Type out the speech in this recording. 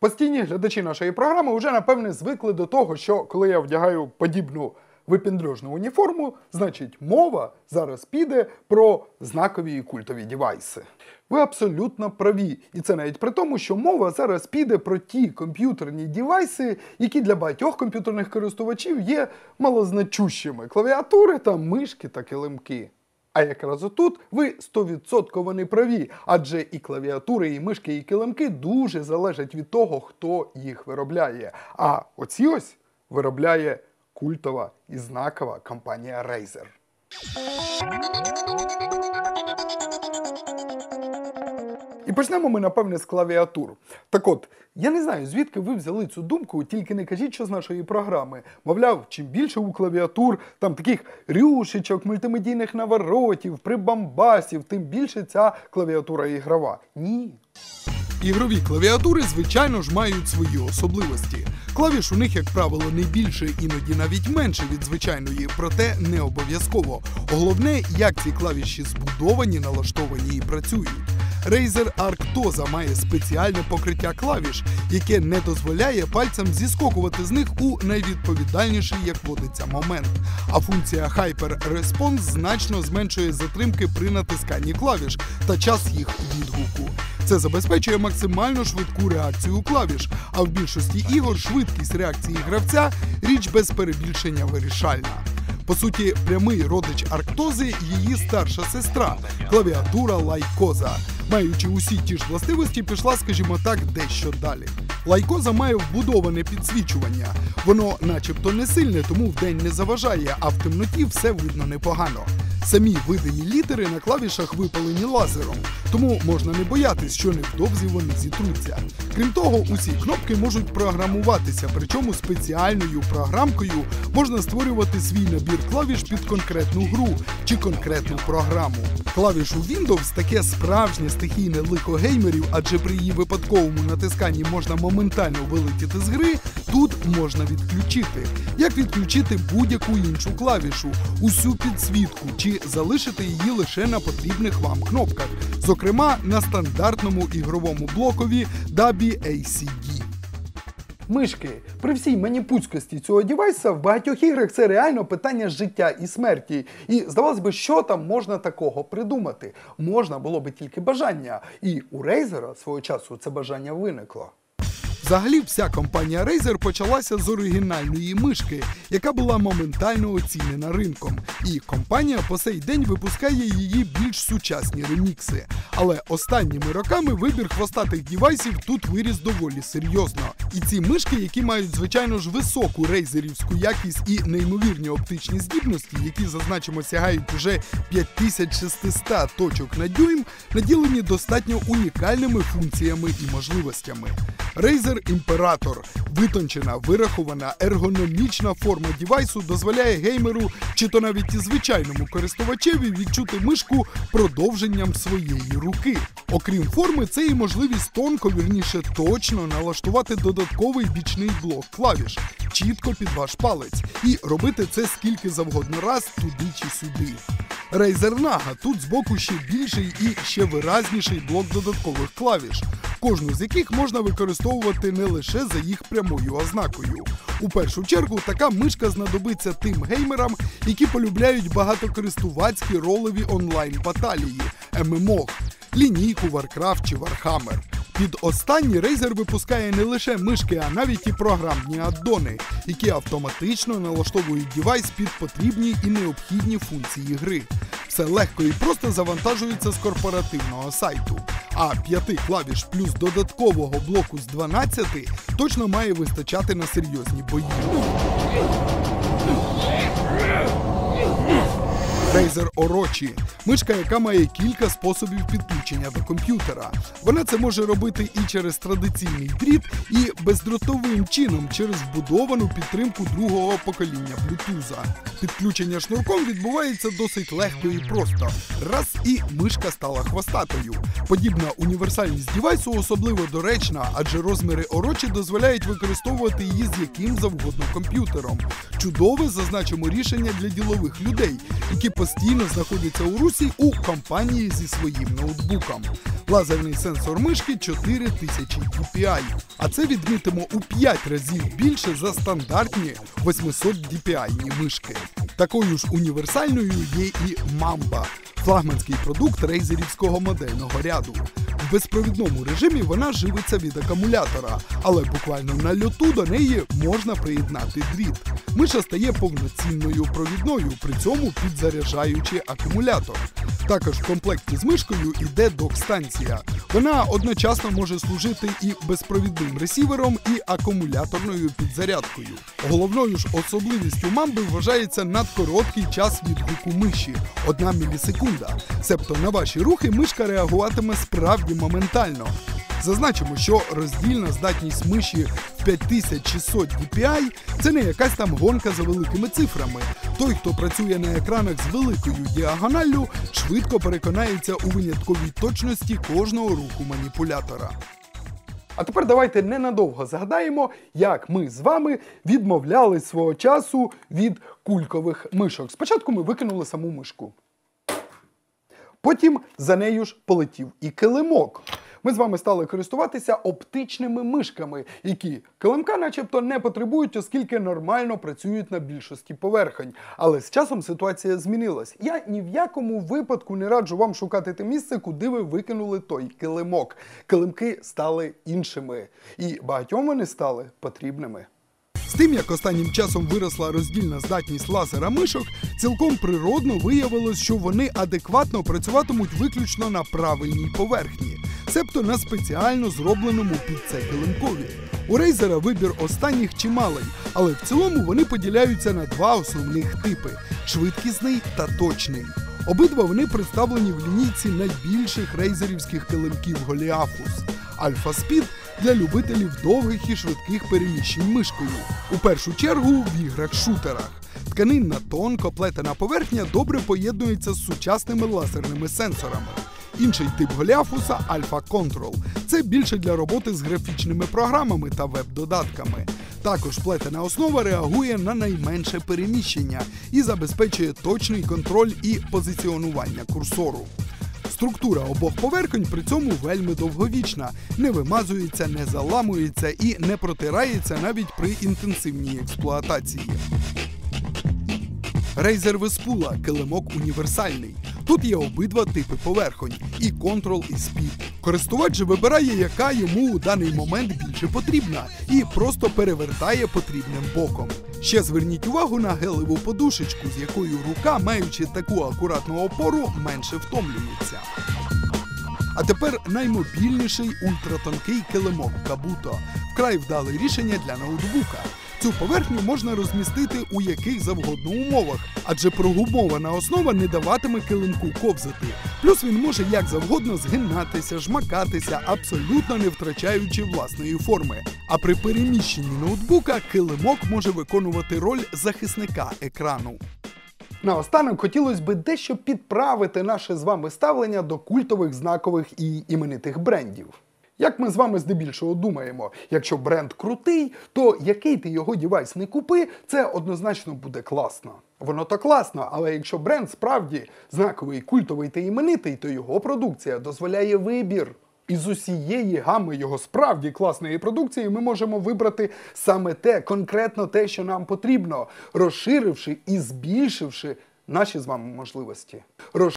Постійні глядачі нашої програми вже напевне звикли до того, що коли я вдягаю подібну випіндрожну уніформу, значить мова зараз піде про знакові і культові дівайси. Ви абсолютно праві, і це навіть при тому, що мова зараз піде про ті комп'ютерні дівайси, які для багатьох комп'ютерних користувачів є малозначущими клавіатури та мишки та килимки. А якраз отут ви 100% не праві, адже і клавіатури, і мишки, і килимки дуже залежать від того, хто їх виробляє. А оці ось виробляє культова і знакова компанія Razer. І почнемо ми, напевне, з клавіатур. Так от, я не знаю, звідки ви взяли цю думку, тільки не кажіть, що з нашої програми. Мовляв, чим більше у клавіатур, там таких рюшечок, мультимедійних наворотів, прибамбасів, тим більше ця клавіатура ігрова. Ні. Ігрові клавіатури, звичайно ж, мають свої особливості. Клавіш у них, як правило, не більше, іноді навіть менше від звичайної, проте не обов'язково. Головне, як ці клавіші збудовані, налаштовані і працюють. Razer Arctoza має спеціальне покриття клавіш, яке не дозволяє пальцям зіскокувати з них у найвідповідальніший, як водиться, момент. А функція Hyper Response значно зменшує затримки при натисканні клавіш та час їх відгуку. Це забезпечує максимально швидку реакцію клавіш, а в більшості ігор швидкість реакції гравця річ без перебільшення вирішальна. По суті, прямий родич Арктози її старша сестра, клавіатура Лайкоза. Маючи усі ті ж властивості, пішла, скажімо так, дещо далі. Лайкоза має вбудоване підсвічування. Воно, начебто, не сильне, тому вдень не заважає, а в темноті все видно непогано. Самі видані літери на клавішах випалені лазером, тому можна не боятись, що невдовзі вони зітруться. Крім того, усі кнопки можуть програмуватися, причому спеціальною програмкою можна створювати свій набір клавіш під конкретну гру чи конкретну програму. Клавішу Windows таке справжнє стихійне лихо геймерів, адже при її випадковому натисканні можна моментально вилетіти з гри. Тут можна відключити. Як відключити будь-яку іншу клавішу, усю підсвітку чи залишити її лише на потрібних вам кнопках, зокрема на стандартному ігровому блокові DABI ACD. Мишки при всій маніпуцькості цього дівайса в багатьох іграх це реально питання життя і смерті. І здавалось би, що там можна такого придумати? Можна було би тільки бажання. І у Рейзера свого часу це бажання виникло. Взагалі, вся компанія Razer почалася з оригінальної мишки, яка була моментально оцінена ринком. І компанія по сей день випускає її більш сучасні ремікси. Але останніми роками вибір хвостатих дівайсів тут виріс доволі серйозно. І ці мишки, які мають звичайно ж високу рейзерівську якість і неймовірні оптичні здібності, які зазначимо сягають уже 5600 точок на дюйм, наділені достатньо унікальними функціями і можливостями. Razer Імператор витончена, вирахована, ергономічна форма дівайсу дозволяє геймеру чи то навіть і звичайному користувачеві відчути мишку продовженням своєї руки. Окрім форми, це і можливість тонко, вірніше точно налаштувати додатковий бічний блок клавіш чітко під ваш палець і робити це скільки завгодно раз туди чи сюди. Razer Naga тут збоку ще більший і ще виразніший блок додаткових клавіш, кожну з яких можна використовувати не лише за їх прямою ознакою. У першу чергу така мишка знадобиться тим геймерам, які полюбляють багатокористувацькі ролеві онлайн баталії ММО, лінійку Warcraft чи Warhammer. Під останні Razer випускає не лише мишки, а навіть і програмні аддони, які автоматично налаштовують дівайс під потрібні і необхідні функції гри. Все легко і просто завантажується з корпоративного сайту. А 5 клавіш плюс додаткового блоку з 12 точно має вистачати на серйозні бої. Razer Orochi – мишка, яка має кілька способів підключення до комп'ютера. Вона це може робити і через традиційний дріт, і бездротовим чином через вбудовану підтримку другого покоління Bluetooth. Підключення шнурком відбувається досить легко і просто. Раз і мишка стала хвостатою. Подібна універсальність дівайсу особливо доречна, адже розміри Orochi дозволяють використовувати її з яким завгодно комп'ютером. Чудове зазначимо рішення для ділових людей, які постійно знаходяться у русі у компанії зі своїм ноутбуком. Лазерний сенсор мишки 4000 DPI. А це відмітимо у 5 разів більше за стандартні 800 DPI мишки. Такою ж універсальною є і Mamba флагманський продукт рейзерівського модельного ряду. В безпровідному режимі вона живиться від акумулятора, але буквально на льоту до неї можна приєднати дріт. Миша стає повноцінною провідною, при цьому підзаряджаючи акумулятор. Також в комплекті з мишкою йде док-станція. Вона одночасно може служити і безпровідним ресівером, і акумуляторною підзарядкою. Головною ж особливістю мамби вважається надкороткий час відгуку миші 1 мілісекунда. Себто на ваші рухи мишка реагуватиме справді моментально. Зазначимо, що роздільна здатність миші в 5600 DPI – це не якась там гонка за великими цифрами. Той, хто працює на екранах з великою діагоналлю, швидко переконається у винятковій точності кожного руху маніпулятора. А тепер давайте ненадовго згадаємо, як ми з вами відмовлялись свого часу від кулькових мишок. Спочатку ми викинули саму мишку. Потім за нею ж полетів і килимок. Ми з вами стали користуватися оптичними мишками, які килимка начебто не потребують, оскільки нормально працюють на більшості поверхень. Але з часом ситуація змінилась. Я ні в якому випадку не раджу вам шукати те місце, куди ви викинули той килимок. Килимки стали іншими, і багатьом вони стали потрібними. З тим, як останнім часом виросла роздільна здатність лазера мишок, цілком природно виявилось, що вони адекватно працюватимуть виключно на правильній поверхні, себто на спеціально зробленому під це килимкові. У рейзера вибір останніх чималий, але в цілому вони поділяються на два основних типи: швидкісний та точний. Обидва вони представлені в лінійці найбільших рейзерівських килимків Голіафус. Альфа Спід для любителів довгих і швидких переміщень мишкою. У першу чергу в іграх-шутерах. Тканинна тонко плетена поверхня добре поєднується з сучасними лазерними сенсорами. Інший тип Голіафуса Alpha Control. Це більше для роботи з графічними програмами та веб-додатками. Також плетена основа реагує на найменше переміщення і забезпечує точний контроль і позиціонування курсору. Структура обох поверхонь при цьому вельми довговічна, не вимазується, не заламується і не протирається навіть при інтенсивній експлуатації. Razer Vespula – килимок універсальний. Тут є обидва типи поверхонь і Control і Speed. Користувач вибирає, яка йому у даний момент більше потрібна, і просто перевертає потрібним боком. Ще зверніть увагу на гелеву подушечку, з якою рука, маючи таку акуратну опору, менше втомлюється. А тепер наймобільніший ультратонкий килимок Кабуто. Вкрай вдале рішення для ноутбука. Цю поверхню можна розмістити у яких завгодно умовах, адже прогумована основа не даватиме килимку ковзати. Плюс він може як завгодно згинатися, жмакатися, абсолютно не втрачаючи власної форми. А при переміщенні ноутбука килимок може виконувати роль захисника екрану. Наостанок хотілося б дещо підправити наше з вами ставлення до культових знакових і іменитих брендів. Як ми з вами здебільшого думаємо, якщо бренд крутий, то який ти його дівайс не купи, це однозначно буде класно. Воно то класно, але якщо бренд справді знаковий, культовий та іменитий, то його продукція дозволяє вибір. Із усієї гами його справді класної продукції ми можемо вибрати саме те, конкретно те, що нам потрібно, розширивши і збільшивши наші з вами можливості.